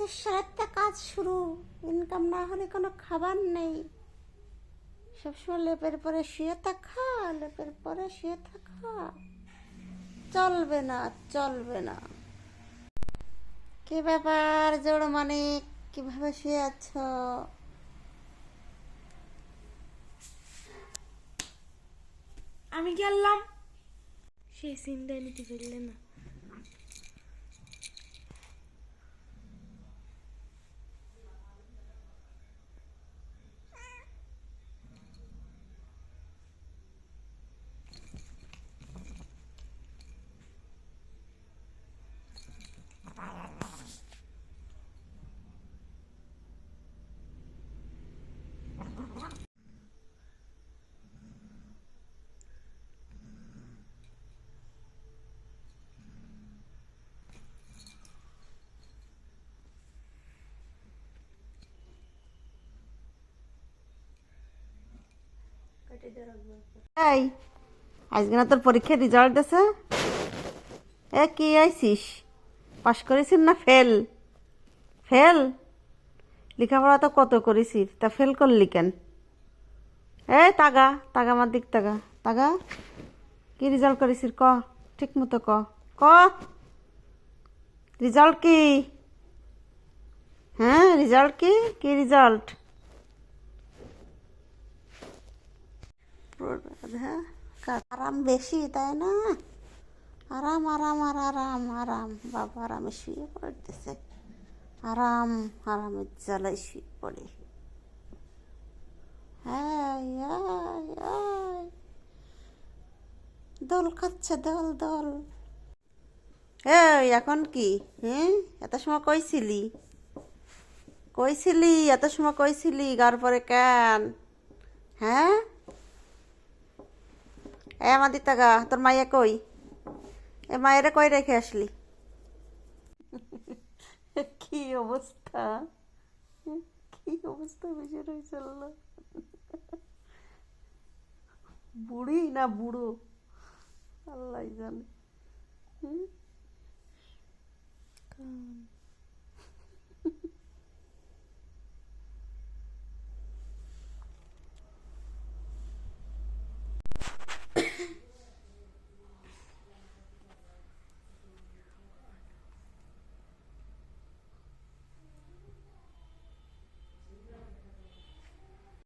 পঁচিশ সালেরটা কাজ শুরু ইনকাম না হলে কোনো খাবার নেই। সবসময় লেপের পরে শুয়ে থাকা, লেপের পরে শুয়ে থাকা। চলবে না চলবে না। কি ব্যাপার জোড় মানে কীভাবে শুয়ে আছো? আমি গেলাম। সেই সিনটা নিতে পারলে না। এই, আজকে না তোর পরীক্ষার রেজাল্ট আছে? এ, কি আইসিস পাশ করেছিস না ফেল ফেল লেখাপড়া তো কত করেছিস? তা ফেল করলি কেন? এ, তাগা তাগা আমার দিক তাগা। তাগা, কি রেজাল্ট করেছিস ক? ঠিক মতো ক। ক। রেজাল্ট কি? হ্যাঁ রেজাল্ট কি? কি রেজাল্ট হ্যাঁ? আরাম বেশি, তাই না? আরাম আরাম, আর আরাম আরাম। বাবা আরামে শুয়ে পড়তেছে। আরাম, আরামের জ্বালায় শুয়ে পড়ে। দোল খাচ্ছে, দোল দোল। এই, এখন কি? হ্যাঁ? এত সময় কইছিলি কইছিলি এত সময় কইছিলি গার পরে কেন? হ্যাঁ? এ আমার দিতাগা তোর মাইয়া কই? এ মায়েরে কই রেখে আসলি? কি অবস্থা? কি অবস্থা বেশি রয়েছে আল্লাহ। বুড়ি না বুড়ো? আল্লাহ জানে।